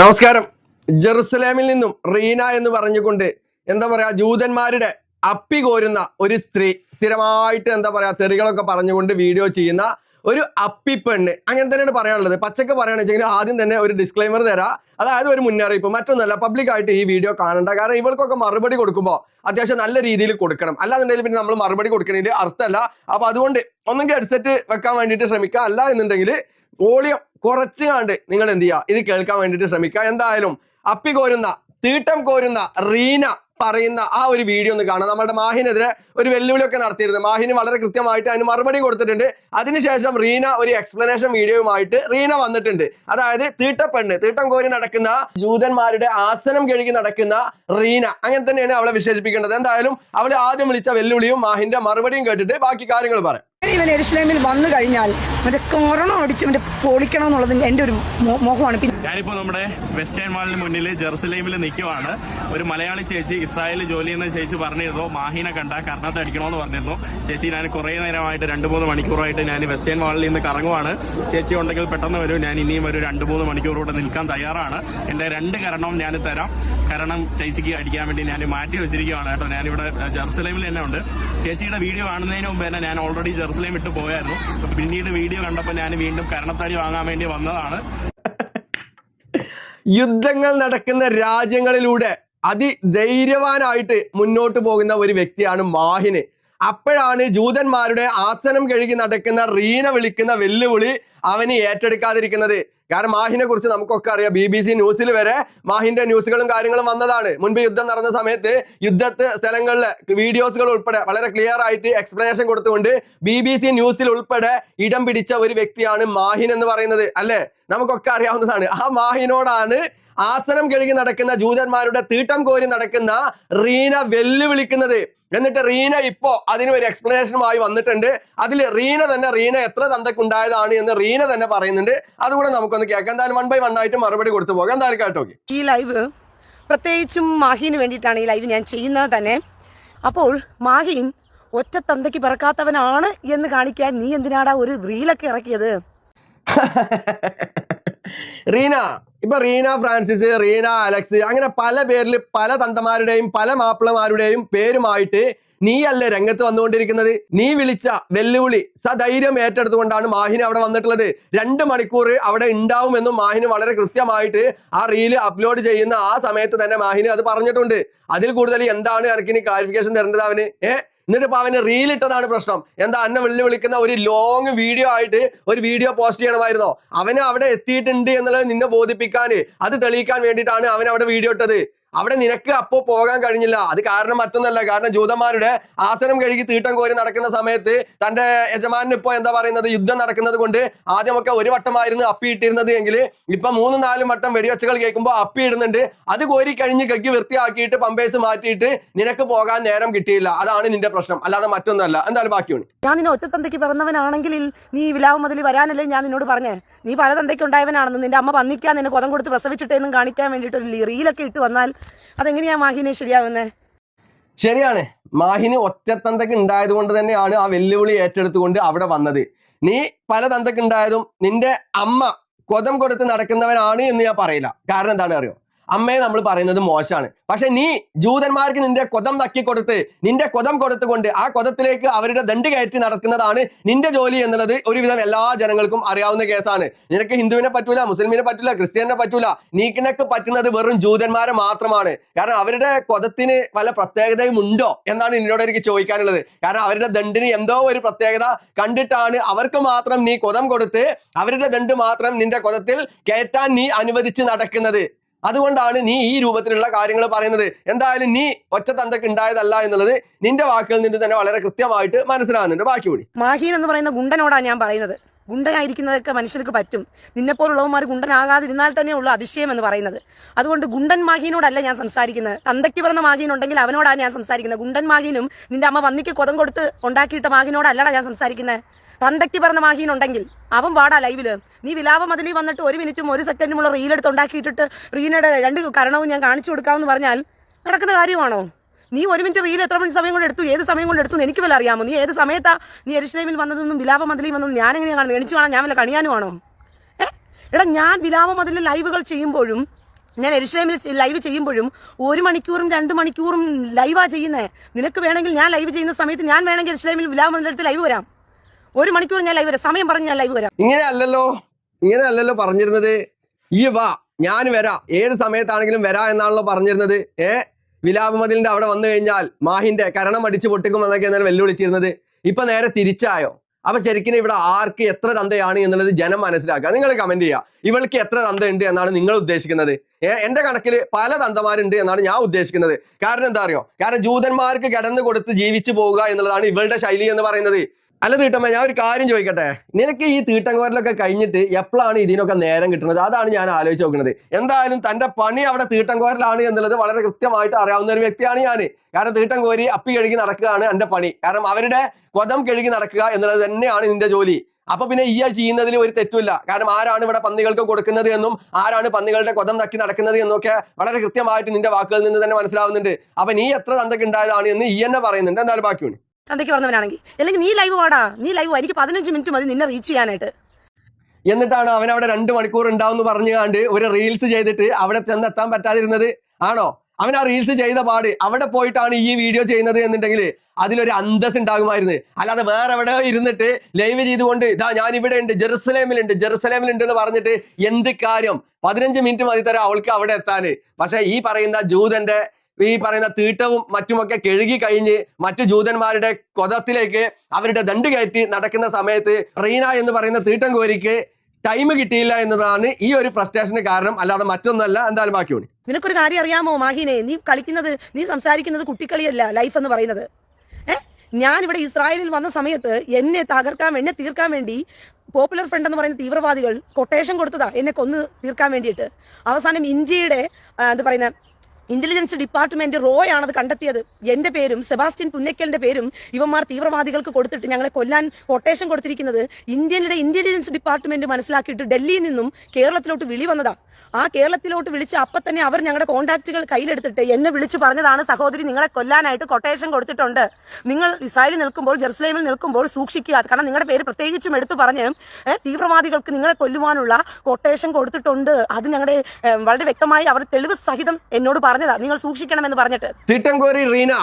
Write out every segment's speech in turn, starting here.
നമസ്കാരം. ജെറുസലേമിൽ നിന്നും റീന എന്ന് പറഞ്ഞുകൊണ്ട് എന്താ പറയാ ജൂതന്മാരുടെ അപ്പി കോരുന്ന ഒരു സ്ത്രീ സ്ഥിരമായിട്ട് എന്താ പറയാ തെറികളൊക്കെ പറഞ്ഞുകൊണ്ട് വീഡിയോ ചെയ്യുന്ന ഒരു അപ്പി പെണ്ണ്. അങ്ങനെ തന്നെയാണ് പറയാനുള്ളത്. പച്ചക്ക് പറയുകയാണെന്ന് ആദ്യം തന്നെ ഒരു ഡിസ്ക്ലൈമർ തരാം. അതായത് ഒരു മുന്നറിയിപ്പ്. മറ്റൊന്നല്ല പബ്ലിക്കായിട്ട് ഈ വീഡിയോ കാണണ്ട. കാരണം ഇവൾക്കൊക്കെ മറുപടി കൊടുക്കുമ്പോൾ അത്യാവശ്യം നല്ല രീതിയിൽ കൊടുക്കണം. അല്ലാന്നുണ്ടെങ്കിൽ പിന്നെ നമ്മൾ മറുപടി കൊടുക്കണതിൽ അർത്ഥമല്ല അപ്പോൾ അതുകൊണ്ട് ഒന്നെങ്കിൽ ഹെഡ്സെറ്റ് വെക്കാൻ വേണ്ടിയിട്ട് ശ്രമിക്കുക. അല്ല എന്നുണ്ടെങ്കിൽ വോളിയം കുറച്ച് കണ്ട് നിങ്ങൾ എന്ത് ചെയ്യുക? ഇത് കേൾക്കാൻ വേണ്ടിയിട്ട് ശ്രമിക്കുക. എന്തായാലും അപ്പി കോരുന്ന തീട്ടം കോരുന്ന റീന പറയുന്ന ആ ഒരു വീഡിയോ ഒന്ന് കാണാം. നമ്മുടെ മാഹിനെതിരെ ഒരു വെല്ലുവിളിയൊക്കെ നടത്തിയിരുന്നു. മാഹിന് വളരെ കൃത്യമായിട്ട് അതിന് മറുപടി കൊടുത്തിട്ടുണ്ട്. അതിനുശേഷം റീന ഒരു എക്സ്പ്ലനേഷൻ വീഡിയോയുമായിട്ട് റീന വന്നിട്ടുണ്ട്. അതായത് തീട്ടപ്പെണ്ണ് തീട്ടം കോരി നടക്കുന്ന ജൂതന്മാരുടെ ആസനം കഴുകി നടക്കുന്ന റീന. അങ്ങനെ തന്നെയാണ് അവളെ വിശേഷിപ്പിക്കേണ്ടത്. എന്തായാലും അവൾ ആദ്യം വിളിച്ച വെല്ലുവിളിയും മാഹിന്റെ മറുപടിയും കേട്ടിട്ട് ബാക്കി കാര്യങ്ങൾ പറയാം. ഇവൻ എരുസലേമിൽ വന്നു കഴിഞ്ഞാൽ മറ്റേ കൊറോണ അടിച്ച് മറ്റേ പൊളിക്കണം എന്നുള്ളത് എന്റെ ഒരു മോഹമാണ്. ഞാനിപ്പോ നമ്മുടെ വെസ്റ്റേൺ മാളിന് മുന്നിൽ ജെറുസലേമിൽ നിൽക്കുവാണ് ഒരു മലയാളി ചേച്ചി ഇസ്രായേലിൽ ജോലി ചെയ്യുന്ന ചേച്ചി പറഞ്ഞിരുന്നു. മാഹിനെ കണ്ട കർണത്ത് അടിക്കണമെന്ന് പറഞ്ഞിരുന്നു. ചേച്ചി ഞാൻ കുറേ നേരമായിട്ട് രണ്ട് മൂന്ന് മണിക്കൂറായിട്ട് ഞാൻ വെസ്റ്റേൺ മാളിൽ നിന്ന് കറങ്ങുവാണ്. ചേച്ചി ഉണ്ടെങ്കിൽ പെട്ടെന്ന് വരും. ഞാൻ ഇനിയും ഒരു രണ്ട് മൂന്ന് മണിക്കൂർ കൂടെ നിൽക്കാൻ തയ്യാറാണ്. എന്റെ രണ്ട് കരണവും ഞാൻ തരാം. കാരണം ചേച്ചിക്ക് അടിക്കാൻ വേണ്ടി ഞാൻ മാറ്റി വെച്ചിരിക്കുകയാണ് കേട്ടോ. ഞാനിവിടെ ജെറുസലേമിൽ തന്നെ ഉണ്ട്. ചേച്ചിയുടെ വീഡിയോ കാണുന്നതിന് മുമ്പ് തന്നെ ഞാൻ ഓൾറെഡി ജെറുസലേം വിട്ടു പോയായിരുന്നു. പിന്നീട് വീഡിയോ കണ്ടപ്പോൾ ഞാൻ വീണ്ടും കരണത്തടി വാങ്ങാൻ വേണ്ടി വന്നതാണ്. യുദ്ധങ്ങൾ നടക്കുന്ന രാജ്യങ്ങളിലൂടെ അതിധൈര്യവാനായിട്ട് മുന്നോട്ട് പോകുന്ന ഒരു വ്യക്തിയാണ് മാഹിന്. അപ്പോഴാണ് ജൂതന്മാരുടെ ആസനം കഴുകി നടക്കുന്ന റീന വിളിക്കുന്ന വെല്ലുവിളി അവന് ഏറ്റെടുക്കാതിരിക്കുന്നത്. കാരണം മാഹിനെ കുറിച്ച് നമുക്കൊക്കെ അറിയാം. ബി ബി സി ന്യൂസിൽ വരെ മാഹിന്റെ ന്യൂസുകളും കാര്യങ്ങളും വന്നതാണ്. മുൻപ് യുദ്ധം നടന്ന സമയത്ത് യുദ്ധത്തെ സ്ഥലങ്ങളിൽ വീഡിയോസുകൾ ഉൾപ്പെടെ വളരെ ക്ലിയർ ആയിട്ട് എക്സ്പ്ലനേഷൻ കൊടുത്തുകൊണ്ട് ബി ബി സി ന്യൂസിൽ ഉൾപ്പെടെ ഇടം പിടിച്ച ഒരു വ്യക്തിയാണ് മാഹിൻ എന്ന് പറയുന്നത്. അല്ലേ? നമുക്കൊക്കെ അറിയാവുന്നതാണ്. ആ മാഹിനോടാണ് ആസനം കഴുകി നടക്കുന്ന ജൂതന്മാരുടെ തീട്ടം കോരി നടക്കുന്ന റീന വെല്ലുവിളിക്കുന്നത്. എന്നിട്ട് റീന ഇപ്പോ അതിന് ഒരു എക്സ്പ്ലനേഷനുമായി വന്നിട്ടുണ്ട്. അതിൽ റീന തന്നെ റീന എത്ര തന്തക്കുണ്ടായതാണ് എന്ന് റീന തന്നെ പറയുന്നുണ്ട്. അതുകൂടെ നമുക്കൊന്ന് കേൾക്കാം. എന്തായാലും വൺ ബൈ വൺ ആയിട്ട് മറുപടി കൊടുത്തു പോകാം. എന്തായാലും കേട്ടോ ഈ ലൈവ് പ്രത്യേകിച്ചും മാഹിന് വേണ്ടിയിട്ടാണ് ഈ ലൈവ് ഞാൻ ചെയ്യുന്നത് തന്നെ. അപ്പോൾ മാഹിൻ ഒറ്റ തന്തയ്ക്ക് പിറക്കാത്തവനാണ് എന്ന് കാണിക്കാൻ നീ എന്തിനാടാ ഒരു റീലൊക്കെ ഇറക്കിയത്? റീന ഇപ്പൊ റീന ഫ്രാൻസിസ് റീന അലക്സ് അങ്ങനെ പല പേരിൽ പല തന്തമാരുടെയും പല മാപ്പിളമാരുടെയും പേരുമായിട്ട് നീ നീയല്ലേ രംഗത്ത് വന്നുകൊണ്ടിരിക്കുന്നത്? നീ വിളിച്ച വെല്ലുവിളി സധൈര്യം ഏറ്റെടുത്തുകൊണ്ടാണ് മാഹിനി അവിടെ വന്നിട്ടുള്ളത്. രണ്ട് മണിക്കൂർ അവിടെ ഉണ്ടാവുമെന്നും മാഹിനി വളരെ കൃത്യമായിട്ട് ആ റീൽ അപ്ലോഡ് ചെയ്യുന്ന ആ സമയത്ത് തന്നെ മാഹിനി അത് പറഞ്ഞിട്ടുണ്ട്. അതിൽ കൂടുതൽ എന്താണ് എനിക്കിനി ക്ലാരിഫിക്കേഷൻ തരേണ്ടത് അവന്? ഏഹ് എന്നിട്ട് ഇപ്പൊ അവന് റീൽ ഇട്ടതാണ് പ്രശ്നം. എന്താ അന്നെ വെള്ളി വിളിക്കുന്ന ഒരു ലോങ് വീഡിയോ ആയിട്ട് ഒരു വീഡിയോ പോസ്റ്റ് ചെയ്യണമായിരുന്നോ? അവന് അവിടെ എത്തിയിട്ടുണ്ട് എന്നുള്ളത് നിന്നെ ബോധിപ്പിക്കാൻ അത് തെളിയിക്കാൻ വേണ്ടിയിട്ടാണ് അവൻ അവിടെ വീഡിയോ ഇട്ടത്. അവിടെ നിനക്ക് അപ്പോ പോകാൻ കഴിഞ്ഞില്ല. അത് കാരണം മറ്റൊന്നല്ല. കാരണം ജൂതന്മാരുടെ ആസനം കഴുകി തീട്ടം കോരി നടക്കുന്ന സമയത്ത് തന്റെ യജമാനൻ ഇപ്പോ എന്താ പറയുന്നത്? യുദ്ധം നടക്കുന്നത് കൊണ്ട് ആദ്യമൊക്കെ ഒരു വട്ടമായിരുന്നു അപ്പി ഇട്ടിരുന്നത് എങ്കിൽ ഇപ്പൊ മൂന്നും നാലും വട്ടം വെടിവെച്ചുകൾ കേൾക്കുമ്പോൾ അപ്പി ഇടുന്നുണ്ട്. അത് കോരി കഴിഞ്ഞ് കക്കി വൃത്തിയാക്കിയിട്ട് പമ്പേഴ്സ് മാറ്റിയിട്ട് നിനക്ക് പോകാൻ നേരം കിട്ടിയില്ല. അതാണ് നിന്റെ പ്രശ്നം. അല്ലാതെ മറ്റൊന്നല്ല. എന്തായാലും ബാക്കിയാണ് ഞാൻ നിന്നെ ഒറ്റ തന്തയ്ക്ക് പിറന്നവനാണെങ്കിൽ നീ വിലാവ് മുതൽ വരാനല്ലേ ഞാൻ നിന്നോട് പറഞ്ഞേ? നീ പല തന്തയ്ക്ക് ഉണ്ടായവനാണെന്ന് നിന്റെ അമ്മ വന്നിക്കാൻ നിന്നെ കൊതം കൊടുത്ത് പ്രസവിച്ചിട്ടേന്നും കാണിക്കാൻ വേണ്ടിയിട്ട് ഒരു റീലൊക്കെ ഇട്ട് വന്നാൽ അതെങ്ങനെയാ മാഹിനെ ശരിയാവുന്നത് ശരിയാണ്. മാഹിന് ഒറ്റത്തന്തക്ക് ഉണ്ടായത് കൊണ്ട് തന്നെയാണ് ആ വെല്ലുവിളി ഏറ്റെടുത്തുകൊണ്ട് അവിടെ വന്നത്. നീ പല തന്തക്ക് ഉണ്ടായതും നിന്റെ അമ്മ കൊതം കൊടുത്ത് നടക്കുന്നവനാണ് എന്ന് ഞാൻ പറയില്ല. കാരണം എന്താണ് അറിയോ? അമ്മയെ നമ്മൾ പറയുന്നത് മോശമാണ്. പക്ഷെ നീ ജൂതന്മാർക്ക് നിന്റെ കൊതം നക്കി കൊടുത്ത് നിന്റെ കൊതം കൊടുത്തുകൊണ്ട് ആ കൊതത്തിലേക്ക് അവരുടെ ദണ്ട് കയറ്റി നടക്കുന്നതാണ് നിന്റെ ജോലി എന്നുള്ളത് ഒരുവിധം എല്ലാ ജനങ്ങൾക്കും അറിയാവുന്ന കേസാണ്. നിനക്ക് ഹിന്ദുവിനെ പറ്റൂല മുസ്ലിമിനെ പറ്റൂല ക്രിസ്ത്യനെ പറ്റൂല. നീക്കിനൊക്കെ പറ്റുന്നത് വെറും ജൂതന്മാരെ മാത്രമാണ്. കാരണം അവരുടെ കൊതത്തിന് പല പ്രത്യേകതയും ഉണ്ടോ എന്നാണ് നിന്നോട് എനിക്ക് ചോദിക്കാനുള്ളത്. കാരണം അവരുടെ ദണ്ടിന് എന്തോ ഒരു പ്രത്യേകത കണ്ടിട്ടാണ് അവർക്ക് മാത്രം നീ കൊതം കൊടുത്ത് അവരുടെ ദണ്ട് മാത്രം നിന്റെ കൊതത്തിൽ കയറ്റാൻ നീ അനുവദിച്ച് നടക്കുന്നത്. അതുകൊണ്ടാണ് നീ ഈ രൂപത്തിലുള്ള കാര്യങ്ങൾ പറയുന്നത്. എന്തായാലും നീ ഒറ്റ തന്തക്ക് ഉണ്ടായതല്ല എന്നുള്ളത് നിന്റെ വാക്കുകളിൽ നിന്ന് തന്നെ വളരെ കൃത്യമായിട്ട് മനസ്സിലാകുന്നുണ്ട്. ബാക്കി കൂടി. മാഹീൻ എന്ന് പറയുന്ന ഗുണ്ടനോടാണ് ഞാൻ പറയുന്നത്. ഗുണ്ടനായിരിക്കുന്നതൊക്കെ മനുഷ്യർക്ക് പറ്റും. നിന്നെപ്പോലുള്ളവന്മാർ ഗുണ്ടനാകാതിരുന്നാൽ തന്നെ ഉള്ളൂ അതിശയം എന്ന് പറയുന്നത്. അതുകൊണ്ട് ഗുണ്ടൻ മാഹീനോടല്ല ഞാൻ സംസാരിക്കുന്നത്. തന്തയ്ക്ക് പറഞ്ഞ മാഹീനുണ്ടെങ്കിൽ അവനോടാണ് ഞാൻ സംസാരിക്കുന്നത്. ഗുണ്ടൻ മാഹീനും നിന്റെ അമ്മ വന്നിക്ക് കൊതം കൊടുത്ത് ഉണ്ടാക്കിയിട്ട മാഹീനോടല്ലടാ ഞാൻ സംസാരിക്കുന്നത്. തന്തയ്ക്ക് പറഞ്ഞ മാഹീൻ ഉണ്ടെങ്കിൽ അവൻ വാടാ ലൈവിൽ. നീ വിലാപ മതിലി വന്നിട്ട് ഒരു മിനിറ്റും ഒരു സെക്കൻഡുമുള്ള റീലെടുത്ത് ഉണ്ടാക്കിയിട്ടിട്ട് റീനയുടെ രണ്ട് കരണവും ഞാൻ കാണിച്ചു കൊടുക്കാമെന്ന് പറഞ്ഞാൽ നടക്കുന്ന കാര്യമാണോ? നീ ഒരു മിനിറ്റ് റീൽ എത്ര മണി സമയം കൊണ്ട് എടുത്തു? ഏത് സമയം കൊണ്ട് എടുത്തു എനിക്ക് വല്ല അറിയാമോ? നീ ഏത് സമയത്താ നീ എരിശ്ലേമിൽ വന്നതെന്നും വിലാപ മതിലിൽ വന്നതും ഞാൻ എങ്ങനെയാണ് കാണുന്നത്? എണിച്ചു കാണാൻ ഞാൻ വല്ല കണിയാനുമാണോ? ഏ? എടാ ഞാൻ വിലാപ മതിലിൽ ലൈവുകൾ ചെയ്യുമ്പോഴും ഞാൻ എരിശ്ലേമിൽ ലൈവ് ചെയ്യുമ്പോഴും ഒരു മണിക്കൂറും രണ്ട് മണിക്കൂറും ലൈവാ ചെയ്യുന്നേ. നിനക്ക് വേണമെങ്കിൽ ഞാൻ ലൈവ് ചെയ്യുന്ന സമയത്ത് ഞാൻ വേണമെങ്കിൽ എരിശ്ലേമിൽ മതിലെടുത്ത് ലൈവ് വരാം. ഒരു മണിക്കൂർ ഞാൻ ലൈവ് വരാം. സമയം പറഞ്ഞ് ഞാൻ ലൈവ് വരാം. ഇങ്ങനെ അല്ലല്ലോ. ഇങ്ങനെ അല്ലല്ലോ പറഞ്ഞിരുന്നത്. ഈ വാ ഞാൻ വരാം. ഏത് സമയത്താണെങ്കിലും വരാ എന്നാണല്ലോ പറഞ്ഞിരുന്നത്. ഏ? വിലാപമതിലിന്റെ അവിടെ വന്നു കഴിഞ്ഞാൽ മാഹിന്റെ കരണം അടിച്ചു പൊട്ടിക്കും എന്നൊക്കെ വെല്ലുവിളിച്ചിരുന്നത്. ഇപ്പൊ നേരെ തിരിച്ചായോ? അപ്പൊ ശരിക്കും ഇവിടെ ആർക്ക് എത്ര തന്തയാണ് എന്നുള്ളത് ജനം മനസ്സിലാക്കുക. നിങ്ങൾ കമന്റ് ചെയ്യുക. ഇവൾക്ക് എത്ര തന്തയുണ്ട് എന്നാണ് നിങ്ങൾ ഉദ്ദേശിക്കുന്നത്. എന്റെ കണക്കിൽ പല തന്തമാരുണ്ട് എന്നാണ് ഞാൻ ഉദ്ദേശിക്കുന്നത്. കാരണം എന്താ അറിയോ? കാരണം ജൂതന്മാർക്ക് കിടന്നു കൊടുത്ത് ജീവിച്ചു പോവുക എന്നുള്ളതാണ് ഇവളുടെ ശൈലി എന്ന് പറയുന്നത്. അല്ല തീട്ടമ്മ ഞാൻ ഒരു കാര്യം ചോദിക്കട്ടെ? നിനക്ക് ഈ തീട്ടങ്കോരലൊക്കെ കഴിഞ്ഞിട്ട് എപ്പോഴാണ് ഇതിനൊക്കെ നേരം കിട്ടുന്നത്? അതാണ് ഞാൻ ആലോചിച്ച് നോക്കുന്നത്. എന്തായാലും തന്റെ പണി അവിടെ തീട്ടങ്കോരലാണ് എന്നുള്ളത് വളരെ കൃത്യമായിട്ട് അറിയാവുന്ന ഒരു വ്യക്തിയാണ് ഞാൻ കാരണം തീട്ടം കോരി അപ്പി കഴുകി നടക്കുകയാണ് എന്റെ പണി. കാരണം അവരുടെ കൊതം കഴുകി നടക്കുക എന്നുള്ളത് തന്നെയാണ് നിന്റെ ജോലി. അപ്പൊ പിന്നെ ഈ ചെയ്യുന്നതിൽ ഒരു തെറ്റുമില്ല. കാരണം ആരാണ് ഇവിടെ പന്നികൾക്ക് കൊടുക്കുന്നത് എന്നും ആരാണ് പന്നികളുടെ കൊതം നക്കി നടക്കുന്നത് എന്നൊക്കെ വളരെ കൃത്യമായിട്ട് നിന്റെ വാക്കുകളിൽ നിന്ന് തന്നെ മനസ്സിലാവുന്നുണ്ട്. അപ്പൊ നീ എത്ര തന്തക്ക് ഉണ്ടായതാണ് എന്ന് ഈ എന്നെ പറയുന്നുണ്ട്. എന്തായാലും ബാക്കിയാണ് തന്തയ്ക്ക് പറഞ്ഞവനാണെങ്കിൽ. അല്ലെങ്കിൽ നീ ലൈവ് വാടാ. നീ ലൈവ് എനിക്ക് പതിനഞ്ച് മിനിറ്റ് മതി നിന്നെ റീച്ച് ചെയ്യാനായിട്ട്. എന്നിട്ടാണ് അവൻ അവിടെ രണ്ട് മണിക്കൂർ ഉണ്ടാവും പറഞ്ഞു കണ്ട് ഒരു റീൽസ് ചെയ്തിട്ട് അവിടെ ചെന്നെത്താൻ പറ്റാതിരുന്നത്. ആണോ? അവൻ ആ റീൽസ് ചെയ്ത പാട് അവിടെ പോയിട്ടാണ് ഈ വീഡിയോ ചെയ്യുന്നത് എന്നുണ്ടെങ്കിൽ അതിലൊരു അന്തസ് ഉണ്ടാകുമായിരുന്നു. അല്ലാതെ വേറെ എവിടെ ഇരുന്നിട്ട് ലൈവ് ചെയ്തുകൊണ്ട് ഇതാ ഞാൻ ഇവിടെ ഉണ്ട്. ജെറുസലേമിലുണ്ട്. ജെറുസലേമിലുണ്ട് എന്ന് പറഞ്ഞിട്ട് എന്ത് കാര്യം? പതിനഞ്ച് മിനിറ്റ് മതി തരാം അവൾക്ക് അവിടെ എത്താൻ പക്ഷേ ഈ പറയുന്ന ജൂതന്റെ ഈ പറയുന്ന തീട്ടവും മറ്റുമൊക്കെ കഴുകി കഴിഞ്ഞ് മറ്റു ജൂതന്മാരുടെ കൊതത്തിലേക്ക് അവരുടെ ദണ്ട് കയറ്റി നടക്കുന്ന സമയത്ത് റീന എന്ന് പറയുന്ന തീട്ടം കോരിക്ക് ടൈം കിട്ടിയില്ല എന്നതാണ് ഈ ഒരു ഫ്രസ്ട്രേഷന് കാരണം. അല്ലാതെ മറ്റൊന്നല്ല. എന്തായാലും ബാക്കിയാണ് നിനക്കൊരു കാര്യം അറിയാമോ മാഹിനെ? നീ കളിക്കുന്നത് നീ സംസാരിക്കുന്നത് കുട്ടിക്കളിയല്ല ലൈഫ് എന്ന് പറയുന്നത്. ഞാൻ ഇവിടെ ഇസ്രായേലിൽ വന്ന സമയത്ത് എന്നെ തകർക്കാൻ എന്നെ തീർക്കാൻ വേണ്ടി പോപ്പുലർ ഫ്രണ്ട് എന്ന് പറയുന്ന തീവ്രവാദികൾ കൊട്ടേഷൻ കൊടുത്തതാ എന്നെ കൊന്ന് തീർക്കാൻ വേണ്ടിയിട്ട്. അവസാനം ഇന്ത്യയുടെ എന്താ പറയുന്ന ഇന്റലിജൻസ് ഡിപ്പാർട്ട്മെന്റ് റോയാണ് അത് കണ്ടെത്തിയത്. എന്റെ പേരും സെബാസ്റ്റ്യൻ പുന്നക്കലിന്റെ പേരും ഇവന്മാർ തീവ്രവാദികൾക്ക് കൊടുത്തിട്ട് ഞങ്ങളെ കൊല്ലാൻ കൊട്ടേഷൻ കൊടുത്തിരിക്കുന്നത് ഇന്ത്യയുടെ ഇന്റലിജൻസ് ഡിപ്പാർട്ട്മെന്റ് മനസ്സിലാക്കിയിട്ട് ഡൽഹിയിൽ നിന്നും കേരളത്തിലോട്ട് വിളി വന്നതാ. ആ കേരളത്തിലോട്ട് വിളിച്ച് അപ്പൊ തന്നെ അവർ ഞങ്ങളുടെ കോൺടാക്റ്റുകൾ കയ്യിലെടുത്തിട്ട് എന്നെ വിളിച്ച് പറഞ്ഞതാണ് സഹോദരി നിങ്ങളെ കൊല്ലാനായിട്ട് കൊട്ടേഷൻ കൊടുത്തിട്ടുണ്ട്. നിങ്ങൾ ഇസ്രായേലിൽ നിൽക്കുമ്പോൾ ജെറുസലേമിൽ നിൽക്കുമ്പോൾ സൂക്ഷിക്കുക. കാരണം നിങ്ങളുടെ പേര് പ്രത്യേകിച്ചും എടുത്തു പറഞ്ഞ് തീവ്രവാദികൾക്ക് നിങ്ങളെ കൊല്ലുവാനുള്ള കൊട്ടേഷൻ കൊടുത്തിട്ടുണ്ട്. അത് ഞങ്ങളുടെ വളരെ വ്യക്തമായി അവർ തെളിവ് സഹിതം എന്നോട് പറഞ്ഞതാ. നിങ്ങൾ സൂക്ഷിക്കണമെന്ന് പറഞ്ഞിട്ട്. തിട്ടംകോരി റീന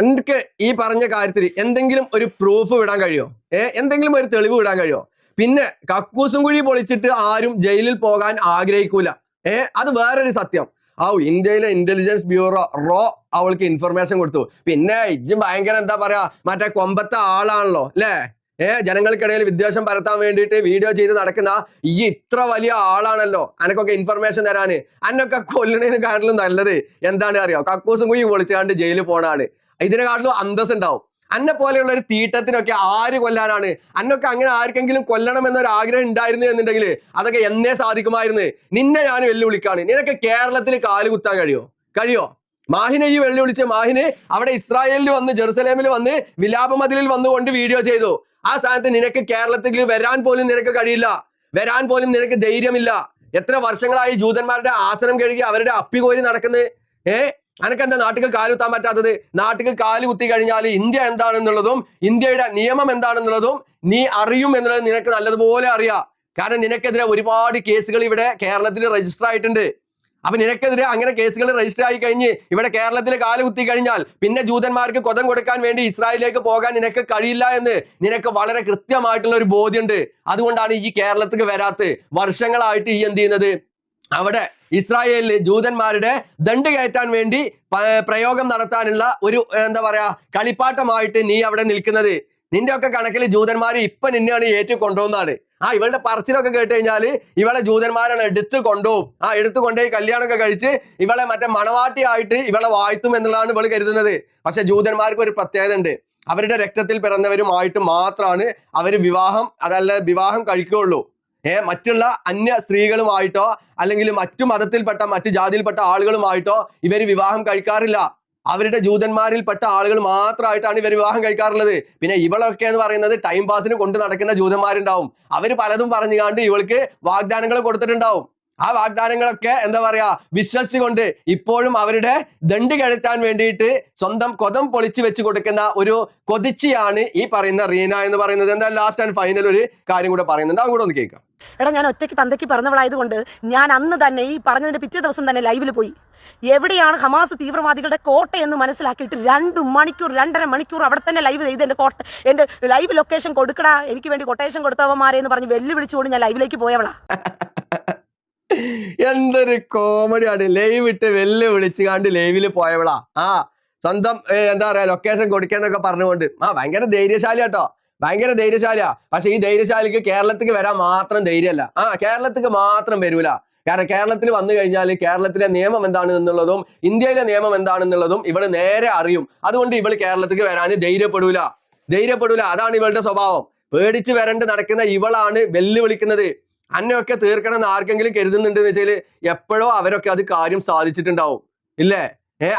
എനിക്ക് ഈ പറഞ്ഞ കാര്യത്തിൽ എന്തെങ്കിലും ഒരു പ്രൂഫ് വിടാൻ കഴിയോ? ഏ എന്തെങ്കിലും ഒരു തെളിവ് വിടാൻ കഴിയോ? പിന്നെ കക്കൂസും കുഴി പൊളിച്ചിട്ട് ആരും ജയിലിൽ പോകാൻ ആഗ്രഹിക്കൂല. ഏ അത് വേറൊരു സത്യം. ഔ ഇന്ത്യയിലെ ഇന്റലിജൻസ് ബ്യൂറോ റോ അവൾക്ക് ഇൻഫർമേഷൻ കൊടുത്തു. പിന്നെ ഇജ്ജ് ഭയങ്കര എന്താ പറയാ മറ്റേ കൊമ്പത്തെ ആളാണല്ലോ അല്ലേ ഏ ജനങ്ങൾക്കിടയിൽ വിദ്വേഷം പരത്താൻ വേണ്ടിയിട്ട് വീഡിയോ ചെയ്ത് നടക്കുന്ന ഈ ഇത്ര വലിയ ആളാണല്ലോ. അനക്കൊക്കെ ഇൻഫർമേഷൻ തരാന്. അന്നൊക്കെ കൊല്ലണേനെക്കാട്ടിലും നല്ലത്. എന്താണ് അറിയാം? കക്കൂസും കുഴി പൊളിച്ചാണ്ട് ജയിലിൽ പോണാണ്. ഇതിനെക്കാട്ടിലും അന്തസ് ഉണ്ടാവും. അന്നെ പോലെയുള്ള ഒരു തീട്ടത്തിനൊക്കെ ആര് കൊല്ലാനാണ്? അന്നൊക്കെ അങ്ങനെ ആർക്കെങ്കിലും കൊല്ലണം എന്നൊരു ആഗ്രഹം ഉണ്ടായിരുന്നു എന്നുണ്ടെങ്കിൽ അതൊക്കെ എന്നേ സാധിക്കുമായിരുന്നു. നിന്നെ ഞാൻ വെല്ലുവിളിക്കാണ്. നിനക്ക് കേരളത്തിൽ കാൽ കുത്താൻ കഴിയോ? കഴിയോ? മാഹിനെ ഈ വെല്ലുവിളിച്ച് മാഹിനെ അവിടെ ഇസ്രായേലിൽ വന്ന് ജെറുസലേമിൽ വന്ന് വിലാപമതിലിൽ വന്നുകൊണ്ട് വീഡിയോ ചെയ്തു. ആ സ്ഥാനത്ത് നിനക്ക് കേരളത്തിൽ വരാൻ പോലും നിനക്ക് കഴിയില്ല. വരാൻ പോലും നിനക്ക് ധൈര്യമില്ല. എത്ര വർഷങ്ങളായി ജൂതന്മാരുടെ ആസനം കഴുകി അവരുടെ അപ്പി കോരി നടക്കുന്നത് ഏ? അനക്ക് എന്താ നാട്ടിൽ കാൽ കുത്താൻ പറ്റാത്തത്? നാട്ടിൽ കാൽ കുത്തി കഴിഞ്ഞാൽ ഇന്ത്യ എന്താണെന്നുള്ളതും ഇന്ത്യയുടെ നിയമം എന്താണെന്നുള്ളതും നീ അറിയും എന്നുള്ളത് നിനക്ക് നല്ലതുപോലെ അറിയാം. കാരണം നിനക്കെതിരെ ഒരുപാട് കേസുകൾ ഇവിടെ കേരളത്തിൽ രജിസ്റ്റർ ആയിട്ടുണ്ട്. അപ്പൊ നിനക്കെതിരെ അങ്ങനെ കേസുകൾ രജിസ്റ്റർ ആയി കഴിഞ്ഞ് ഇവിടെ കേരളത്തിൽ കാല കുത്തി കഴിഞ്ഞാൽ പിന്നെ ജൂതന്മാർക്ക് കൊതം കൊടുക്കാൻ വേണ്ടി ഇസ്രായേലിലേക്ക് പോകാൻ നിനക്ക് കഴിയില്ല എന്ന് നിനക്ക് വളരെ കൃത്യമായിട്ടുള്ള ഒരു ബോധ്യമുണ്ട്. അതുകൊണ്ടാണ് ഈ കേരളത്തിൽ വരാത്ത വർഷങ്ങളായിട്ട് ഈ എന്ത് ചെയ്യുന്നത്? അവിടെ ഇസ്രായേലിൽ ജൂതന്മാരുടെ ദണ്ട് കയറ്റാൻ വേണ്ടി പ്രയോഗം നടത്താനുള്ള ഒരു എന്താ പറയാ കളിപ്പാട്ടമായിട്ട് നീ അവിടെ നിൽക്കുന്നത്. നിന്റെ ഒക്കെ കണക്കിൽ ജൂതന്മാർ ഇപ്പൊ നിന്നെയാണ് ഏറ്റു കൊണ്ടുപോകുന്നതാണ് ആ ഇവളുടെ പറച്ചിലൊക്കെ കേട്ട് കഴിഞ്ഞാൽ ഇവളെ ജൂതന്മാരാണ് എടുത്ത് കൊണ്ടുപോകും. ആ എടുത്തു കൊണ്ടുപോയി കല്യാണമൊക്കെ കഴിച്ച് ഇവളെ മറ്റേ മണവാട്ടിയായിട്ട് ഇവളെ വാഴ്ത്തും എന്നുള്ളതാണ് ഇവൾ കരുതുന്നത്. പക്ഷെ ജൂതന്മാർക്ക് ഒരു പ്രത്യേകത ഉണ്ട്. അവരുടെ രക്തത്തിൽ പിറന്നവരുമായിട്ട് മാത്രമാണ് അവർ വിവാഹം അതല്ല വിവാഹം കഴിക്കുകയുള്ളൂ. ഏ മറ്റുള്ള അന്യ സ്ത്രീകളുമായിട്ടോ അല്ലെങ്കിൽ മറ്റു മതത്തിൽപ്പെട്ട മറ്റു ജാതിയിൽപ്പെട്ട ആളുകളുമായിട്ടോ ഇവർ വിവാഹം കഴിക്കാറില്ല. അവരുടെ ജൂതന്മാരിൽപ്പെട്ട ആളുകൾ മാത്രമായിട്ടാണ് ഇവർ വിവാഹം കഴിക്കാറുള്ളത്. പിന്നെ ഇവളൊക്കെ എന്ന് പറയുന്നത് ടൈം പാസിന് കൊണ്ട് നടക്കുന്ന ജൂതന്മാരുണ്ടാവും. അവർ പലതും പറഞ്ഞു കണ്ട് ഇവൾക്ക് വാഗ്ദാനങ്ങൾ കൊടുത്തിട്ടുണ്ടാവും. ആ വാഗ്ദാനങ്ങളൊക്കെ എന്താ പറയാ വിശ്വസിച്ചുകൊണ്ട് ഇപ്പോഴും അവരുടെ ദണ്ട് കഴുത്താൻ വേണ്ടിയിട്ട് സ്വന്തം കൊതം പൊളിച്ചു വെച്ച് കൊടുക്കുന്ന ഒരു കൊതിച്ചിയാണ് ഈ പറയുന്ന റീന എന്ന് പറയുന്നത്. എന്താ ലാസ്റ്റ് ആൻഡ് ഫൈനൽ ഒരു കാര്യം കൂടെ പറയുന്നുണ്ട്. അതും കൂടെ ഒന്ന് കേൾക്കാം. എടാ ഞാൻ ഒറ്റയ്ക്ക് തന്തയ്ക്ക് പറഞ്ഞവളായതുകൊണ്ട് ഞാൻ അന്ന് തന്നെ ഈ പറഞ്ഞതിന്റെ പിറ്റേ ദിവസം തന്നെ ലൈവിൽ പോയി. എവിടെയാണ് ഹമാസ് തീവ്രവാദികളുടെ കോട്ട എന്ന് മനസ്സിലാക്കിയിട്ട് രണ്ട് മണിക്കൂർ രണ്ടര മണിക്കൂർ അവിടെ തന്നെ ലൈവ് ചെയ്ത് എന്റെ കോട്ട എന്റെ ലൈവ് ലൊക്കേഷൻ കൊടുക്കടാ എനിക്ക് വേണ്ടി കൊട്ടേഷൻ കൊടുത്തവന്മാരെ എന്ന് പറഞ്ഞ് വെല്ലുവിളിച്ചുകൊണ്ട് ഞാൻ ലൈവിലേക്ക് പോയവളാ. എന്തൊരു കോമഡിയാണ് ലൈവ് ഇട്ട് വെല്ലുവിളിച്ച് കണ്ട് ലൈവിൽ പോയവളാ. ആ സ്വന്തം എന്താ പറയാ ലൊക്കേഷൻ കൊടുക്കാന്നൊക്കെ പറഞ്ഞുകൊണ്ട്. ആ ഭയങ്കര ധൈര്യശാലി കേട്ടോ ഭയങ്കര ധൈര്യശാലിയാ. പക്ഷെ ഈ ധൈര്യശാലിക്ക് കേരളത്തിലേക്ക് വരാൻ മാത്രം ധൈര്യമല്ല. ആ കേരളത്തിക്ക് മാത്രം വരൂല. കാരണം കേരളത്തിൽ വന്നു കഴിഞ്ഞാൽ കേരളത്തിലെ നിയമം എന്താണ് എന്നുള്ളതും ഇന്ത്യയിലെ നിയമം എന്താണെന്നുള്ളതും ഇവൾ നേരെ അറിയും. അതുകൊണ്ട് ഇവൾ കേരളത്തിലേക്ക് വരാൻ ധൈര്യപ്പെടൂല. ധൈര്യപ്പെടൂല. അതാണ് ഇവളുടെ സ്വഭാവം. പേടിച്ച് വരണ്ട് നടക്കുന്ന ഇവളാണ് വെല്ലുവിളിക്കുന്നത്. അന്നൊക്കെ തീർക്കണം എന്ന് ആർക്കെങ്കിലും കരുതുന്നുണ്ട് വെച്ചാൽ എപ്പോഴോ അവരൊക്കെ അത് കാര്യം സാധിച്ചിട്ടുണ്ടാവും. ഇല്ലേ?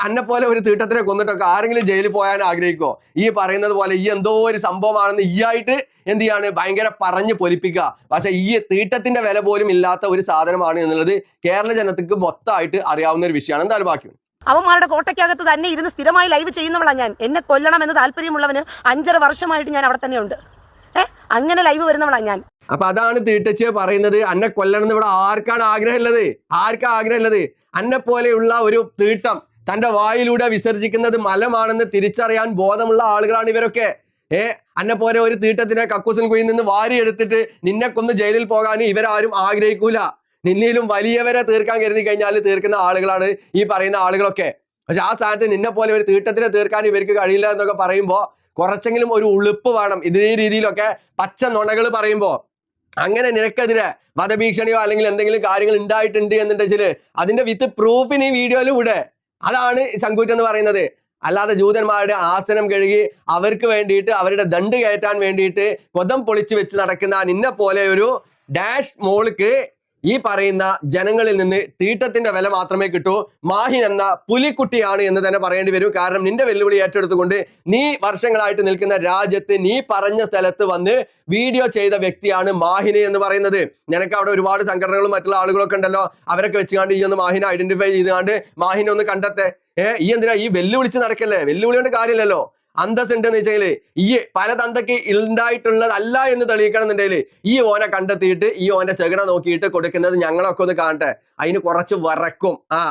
അന്നെ പോലെ ഒരു തീട്ടത്തിനെ കൊന്നിട്ടൊക്കെ ആരെങ്കിലും ജയിലിൽ പോകാൻ ആഗ്രഹിക്കോ? ഈ പറയുന്നത് പോലെ ഈ എന്തോ ഒരു സംഭവമാണെന്ന് ഈ ആയിട്ട് എന്ത് ചെയ്യാണ്? ഭയങ്കര പറഞ്ഞു പൊലിപ്പിക്കുക. പക്ഷെ ഈ തീട്ടത്തിന്റെ വില പോലും ഇല്ലാത്ത ഒരു സാധനമാണ് എന്നുള്ളത് കേരള ജനതയ്ക്ക് മൊത്തമായിട്ട് അറിയാവുന്ന ഒരു വിഷയമാണ്. എന്തായാലും ബാക്കി അവന്മാരുടെ കോട്ടയ്ക്കകത്ത് തന്നെ ഇരുന്ന് സ്ഥിരമായി ലൈവ് ചെയ്യുന്നവളാണ് ഞാൻ. എന്നെ കൊല്ലണം എന്ന് താല്പര്യമുള്ളവന് അഞ്ചര വർഷമായിട്ട് ഞാൻ അവിടെ തന്നെയുണ്ട്. ഏഹ് അങ്ങനെ ലൈവ് വരുന്നവളാണ് ഞാൻ. അപ്പൊ അതാണ് തീട്ടച്ച് പറയുന്നത്. അന്നെ കൊല്ലണം എന്ന് ഇവിടെ ആർക്കാണ് ആഗ്രഹമുള്ളത്? ആർക്കാ ആഗ്രഹമുള്ളത്? അന്നെ പോലെയുള്ള ഒരു തീട്ടം. തന്റെ വായിലൂടെ വിസർജിക്കുന്നത് മലമാണെന്ന് തിരിച്ചറിയാൻ ബോധമുള്ള ആളുകളാണ് ഇവരൊക്കെ. ഏ അന്നെ പോലെ ഒരു തീട്ടത്തിനെ കക്കൂസൻ കുയിൽ നിന്ന് വാരി എടുത്തിട്ട് നിന്നെ കൊന്ന് ജയിലിൽ പോകാൻ ഇവരാരും ആഗ്രഹിക്കൂല. നിന്നിലും വലിയവരെ തീർക്കാൻ കരുതി കഴിഞ്ഞാൽ തീർക്കുന്ന ആളുകളാണ് ഈ പറയുന്ന ആളുകളൊക്കെ. പക്ഷെ ആ സ്ഥാനത്ത് നിന്നെ പോലെ ഒരു തീട്ടത്തിനെ തീർക്കാൻ ഇവർക്ക് കഴിയില്ല എന്നൊക്കെ പറയുമ്പോൾ കുറച്ചെങ്കിലും ഒരു ഉളുപ്പ് വേണം. ഇതേ രീതിയിലൊക്കെ പച്ച നുണകൾ പറയുമ്പോൾ അങ്ങനെ നിനക്കെതിരെ വധഭീഷണിയോ അല്ലെങ്കിൽ എന്തെങ്കിലും കാര്യങ്ങൾ ഉണ്ടായിട്ടുണ്ട് എന്നുണ്ടെങ്കിൽ അതിന്റെ വിത്ത് പ്രൂഫിന് ഈ വീഡിയോയിൽ വിട് അതാണ് ശങ്കൂറ്റ് എന്ന് പറയുന്നത്. അല്ലാതെ ജൂതന്മാരുടെ ആസനം കഴുകി അവർക്ക് വേണ്ടിയിട്ട് അവരുടെ ദണ്ട് കയറ്റാൻ വേണ്ടിയിട്ട് കൊതം പൊളിച്ചു വെച്ച് നടക്കുന്ന നിന്നെ പോലെ ഒരു ഡാഷ് മോൾക്ക് ഈ പറയുന്ന ജനങ്ങളിൽ നിന്ന് തീട്ടത്തിന്റെ വില മാത്രമേ കിട്ടൂ. മാഹിൻ എന്ന പുലിക്കുട്ടിയാണ് എന്ന് തന്നെ പറയേണ്ടി വരും. കാരണം നിന്റെ വെല്ലുവിളി ഏറ്റെടുത്തുകൊണ്ട് നീ വർഷങ്ങളായിട്ട് നിൽക്കുന്ന രാജ്യത്ത് നീ പറഞ്ഞ സ്ഥലത്ത് വന്ന് വീഡിയോ ചെയ്ത വ്യക്തിയാണ് മാഹിനെ എന്ന് പറയുന്നത്. നിനക്ക് അവിടെ ഒരുപാട് സംഘടനകളും മറ്റുള്ള ആളുകളൊക്കെ ഉണ്ടല്ലോ. അവരൊക്കെ വെച്ചുകൊണ്ട് ഈ ഒന്ന് മാഹിനെ ഐഡന്റിഫൈ ചെയ്തുകൊണ്ട് മാഹിനെ ഒന്ന് കണ്ടെത്തേ. ഏഹ് ഈ എന്തിനാ? ഈ വെല്ലുവിളിച്ച് നടക്കല്ലേ? വെല്ലുവിളി കൊണ്ട് കാര്യമില്ലല്ലോ. അന്തസ് ഉണ്ടെന്ന് വെച്ചാൽ ഈ പല തന്തയ്ക്ക് ഉണ്ടായിട്ടുള്ളതല്ല എന്ന് തെളിയിക്കണം എന്നുണ്ടെങ്കിൽ ഈ ഓനെ കണ്ടെത്തിയിട്ട് ഈ ഓന്റെ ചെകിട നോക്കിയിട്ട് കൊടുക്കുന്നത് ഞങ്ങളൊക്കെ ഒന്ന് കാണട്ടെ. അതിന് കുറച്ച് വറക്കും. ആ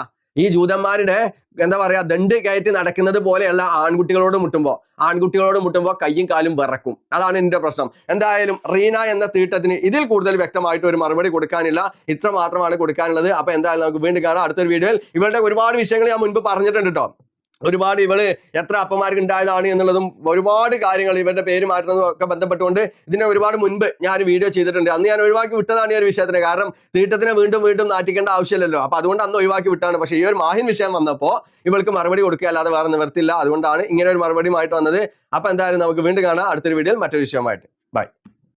ഈ ജൂതന്മാരുടെ എന്താ പറയാ ദണ്ട് കയറ്റി നടക്കുന്നത് പോലെയുള്ള ആൺകുട്ടികളോട് മുട്ടുമ്പോ ആൺകുട്ടികളോട് മുട്ടുമ്പോ കയ്യും കാലും വിറക്കും. അതാണ് എന്റെ പ്രശ്നം. എന്തായാലും റീന എന്ന തീട്ടത്തിന് ഇതിൽ കൂടുതൽ വ്യക്തമായിട്ട് ഒരു മറുപടി കൊടുക്കാനില്ല. ഇത്ര മാത്രമാണ് കൊടുക്കാനുള്ളത്. അപ്പൊ എന്തായാലും നമുക്ക് വീണ്ടും കാണാം. അടുത്തൊരു വീഡിയോയിൽ ഇവളുടെ ഒരുപാട് വിഷയങ്ങൾ ഞാൻ മുൻപ് പറഞ്ഞിട്ടുണ്ട് കേട്ടോ. ഒരുപാട് ഇവൾ എത്ര അപ്പമാർക്ക് ഉണ്ടായതാണ് എന്നുള്ളതും ഒരുപാട് കാര്യങ്ങൾ ഇവരുടെ പേര് മാറ്റുന്നതും ഒക്കെ ബന്ധപ്പെട്ടുകൊണ്ട് ഇതിനെ ഒരുപാട് മുൻപ് ഞാൻ വീഡിയോ ചെയ്തിട്ടുണ്ട്. അന്ന് ഞാൻ ഒഴിവാക്കി വിട്ടതാണ് ഈ ഒരു വിഷയത്തിന്. കാരണം തീട്ടത്തിനെ വീണ്ടും വീണ്ടും നാറ്റിക്കേണ്ട ആവശ്യമില്ലല്ലോ. അപ്പൊ അതുകൊണ്ട് അന്ന് ഒഴിവാക്കി വിട്ടാണ്. പക്ഷേ ഈ ഒരു മാഹിൻ വിഷയം വന്നപ്പോൾ ഇവൾക്ക് മറുപടി കൊടുക്കുക അല്ലാതെ വേറെ നിവർത്തില്ല അതുകൊണ്ടാണ് ഇങ്ങനെ ഒരു മറുപടിയുമായിട്ട് വന്നത്. അപ്പൊ എന്തായാലും നമുക്ക് വീണ്ടും കാണാം. അടുത്തൊരു വീഡിയോയിൽ മറ്റൊരു വിഷയമായിട്ട് ബൈ.